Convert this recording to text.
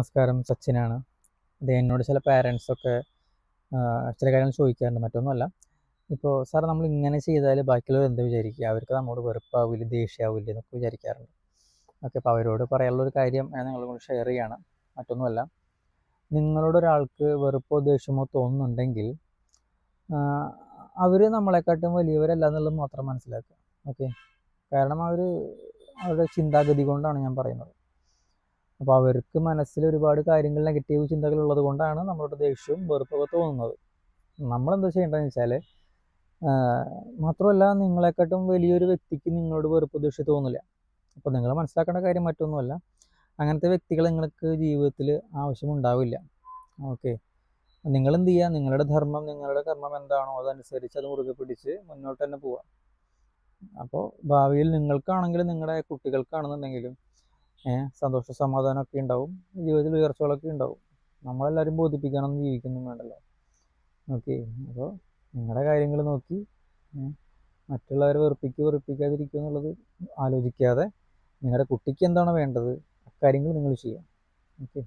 നമസ്കാരം സച്ചിനാണ്. ഇത് എന്നോട് ചില പാരൻസൊക്കെ ചില കാര്യങ്ങൾ ചോദിക്കാറുണ്ട്. മറ്റൊന്നുമല്ല. ഇപ്പോൾ സാർ നമ്മൾ ഇങ്ങനെ ചെയ്താൽ ബാക്കിയുള്ളവർ എന്താ വിചാരിക്കുക അവർക്ക് നമ്മോട് വെറുപ്പാവില്ല ദേഷ്യമാവില്ല എന്നൊക്കെ വിചാരിക്കാറുണ്ട്. ഓക്കെ അപ്പോൾ അവരോട് പറയാനുള്ള ഒരു കാര്യം ഞാൻ നിങ്ങളോട് ഷെയർ ചെയ്യാണ്. മറ്റൊന്നുമല്ല നിങ്ങളോട് ഒരാൾക്ക് വെറുപ്പോ ദേഷ്യമോ തോന്നുന്നുണ്ടെങ്കിൽ അവർ നമ്മളെക്കാട്ടും വലിയവരല്ല എന്നുള്ളത് മാത്രം മനസ്സിലാക്കുക. ഓക്കെ? കാരണം അവർ അവരുടെ ചിന്താഗതി കൊണ്ടാണ് ഞാൻ പറയുന്നത്. അപ്പോൾ അവർക്ക് മനസ്സിൽ ഒരുപാട് കാര്യങ്ങൾ നെഗറ്റീവ് ചിന്തകൾ ഉള്ളത് കൊണ്ടാണ് നമ്മളോട് ദേഷ്യവും വെറുപ്പൊക്കെ തോന്നുന്നത്. നമ്മളെന്താ ചെയ്യേണ്ടതെന്ന് വെച്ചാൽ മാത്രമല്ല നിങ്ങളെക്കാട്ടും വലിയൊരു വ്യക്തിക്ക് നിങ്ങളോട് വെറുപ്പ് ദേഷ്യം തോന്നില്ല. അപ്പോൾ നിങ്ങൾ മനസ്സിലാക്കേണ്ട കാര്യം മറ്റൊന്നുമല്ല. അങ്ങനത്തെ വ്യക്തികൾ നിങ്ങൾക്ക് ജീവിതത്തിൽ ആവശ്യമുണ്ടാവില്ല. ഓക്കെ. നിങ്ങൾ എന്ത് ചെയ്യുക? നിങ്ങളുടെ ധർമ്മം നിങ്ങളുടെ കർമ്മം എന്താണോ അതനുസരിച്ച് അത് മുറുകെ പിടിച്ച് മുന്നോട്ട് തന്നെ പോവുക. അപ്പോൾ ഭാവിയിൽ നിങ്ങൾക്കാണെങ്കിലും നിങ്ങളുടെ കുട്ടികൾക്കാണെന്നുണ്ടെങ്കിലും സന്തോഷ സമാധാനമൊക്കെ ഉണ്ടാവും. ജീവിതത്തിൽ ഉയർച്ചകളൊക്കെ ഉണ്ടാവും. നമ്മളെല്ലാവരും ബോധിപ്പിക്കാനൊന്നും ജീവിക്കുന്നു വേണ്ടല്ലോ. ഓക്കെ അപ്പോൾ നിങ്ങളുടെ കാര്യങ്ങൾ നോക്കി മറ്റുള്ളവരെ വെറുപ്പിക്കുക വെറുപ്പിക്കാതിരിക്കുക എന്നുള്ളത് ആലോചിക്കാതെ നിങ്ങളുടെ കുട്ടിക്ക് എന്താണോ വേണ്ടത്? അക്കാര്യങ്ങൾ നിങ്ങൾ ചെയ്യുക ഓക്കെ.